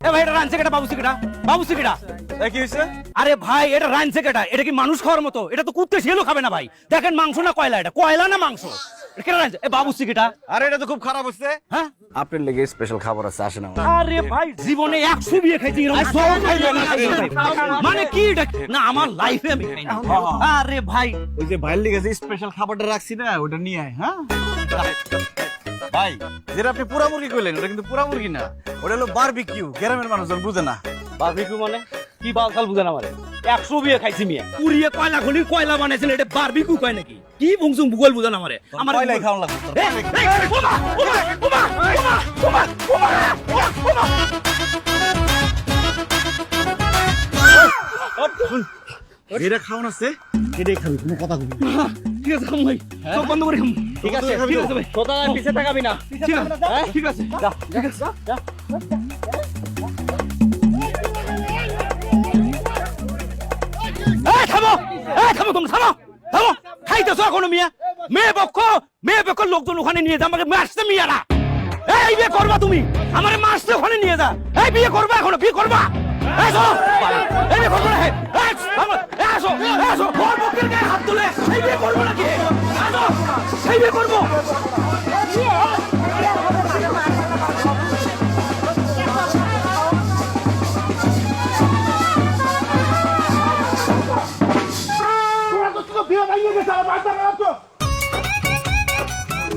এ ভাই এটা রানছে কেটা বাবুসি কেটা বাবুসি কেটা কি হয়েছে আরে ভাই এটা রানছে কেটা এটা কি মানুষ খাওয়ার মতো? এটা তো কুত্তে ছেলেও খাবে না ভাই। দেখেন মাংস না কয়লা এটা? কয়লা না মাংস? কেটা রানছে? এ বাবুসি কেটা আরে এটা তো খুব খারাপ হচ্ছে হ্যাঁ? আপনার লেগে স্পেশাল খাবার আছে আরে ভাই জীবনে একশো বিয়ে খাইছি এরকম সব খাইবে না, খাইবে না। মানে কি এটা? না আমার লাইফে আমি খাই না। আরে ভাই। ওই যে ভাইয়ের লেগে যে স্পেশাল খাবারটা রাখছি না ওটা নিয়ে আয় হ্যাঁ? ভাই যেটা আপনি পুরা মুরগি কইলেন ওটা কিন্তু পুরা মুরগি না ওটা হলো বারবিকিউ গ্রামের মানুষজন বুঝে না বারবিকিউ মানে কি বালতাল বুঝেন আমারে একশো বিয়ে খাইছি মিয়া পুরিয়ে কয়লা খনি কয়লা বানাইছেন এটা বারবিকিউ কয় নাকি কি বুংসুং ভূগোল বুঝেন আমারে আমার কয়লাই খাওয়ান লাগবে তোর। এ, এ, ওমা, ওমা, ওমা, ওমা, ওমা, ওমা, ওমা, ওমা। সেটাই খাবি কোনো কথা কবি ঠিক আছে খাম ভাই। চোখ বন্ধ করে খাম। ঠিক আছে, ঠিক আছে ভাই। তোতা পিছে তাকাবি না। ঠিক আছে ঠিক আছে। যা ঠিক আছে। যা। থামো। থামো তুমি থামো। থামো। খাইতেছো এখনও মিয়া? মেয়ে পক্ষ মেয়ে পক্ষ লোকজন ওখানে নিয়ে যা আমাকে মারছে মিয়ারা। এই বিয়ে করবা তুমি। আমারে মারছে ওখানে নিয়ে যা। এই বিয়ে করবা এখনও বিয়ে করবা। শোনো, এই করব না আসো আসো ওর বুকের গায়ে হাত তুলে! এই বিয়ে করব নাকি? আসো সেই বিয়ে করব!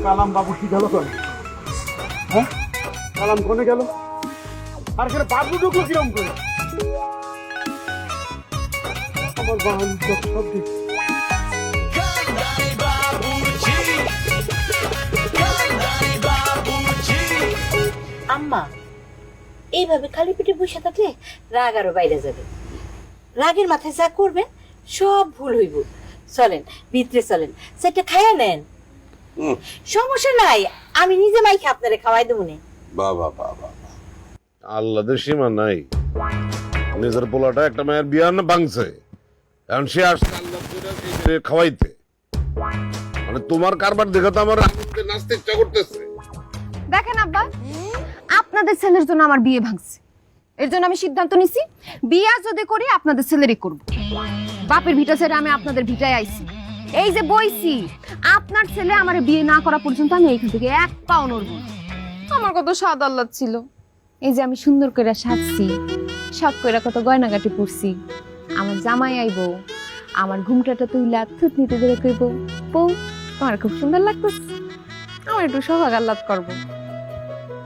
কালাম বাবু কি গেল কোন হ্যাঁ? কালাম কোনে গেল? আর সেটা বাবু ঢুকলো কিরম করে? আমার বাহানি সব সব আম্মা এইভাবে খালি পেটে বসে থাকলে রাগ আরও বাইরে যাবে। রাগের মাথায় যা করবেন সব ভুল হইব। চলেন ভিতরে চলেন সেটা খাইয়া নেন। সমস্যা নাই আমি নিজে মাইকে আপনারে খাওয়াই দেবো নে। বাবা বাবা আল্লাদের সীমা নাই। নিজের পোলাটা একটা মায়ের বিয়া না ভাঙছে। এখন সে আসছে খাওয়াইতে। মানে তোমার কারবার দেখে তো আমার নাচতে ইচ্ছা করতেছে। দেখেন আব্বা, আপনাদের ছেলের জন্য আমার বিয়ে ভাঙছে। এর জন্য আমি সিদ্ধান্ত নিছি, বিয়া যদি করি আপনাদের ছেলেরই করব। বাপের ভিটা ছেড়ে আমি আপনাদের ভিটায় আইছি। এই যে বইছি, আপনার ছেলে আমার বিয়ে না করা পর্যন্ত আমি এইখান থেকে এক পাও নড়ব আমার কত স্বাদ আল্লাহ ছিল। এই যে আমি সুন্দর করে সাজছি। সব করে কত গয়নাগাটি পরছি। আমার জামাই আইব, আমার ঘুমটাটা তুইলা থুতনিতে ধরে কইব বউ, তোমার খুব সুন্দর লাগতেছে। আমার একটু সোহাগ আহ্লাদ করব।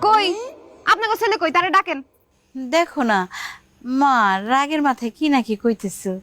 কই? আপনাকে ছেলে কই? তারে ডাকেন। দেখো না, মা রাগের মাথায় কি নাকি কইতেছো।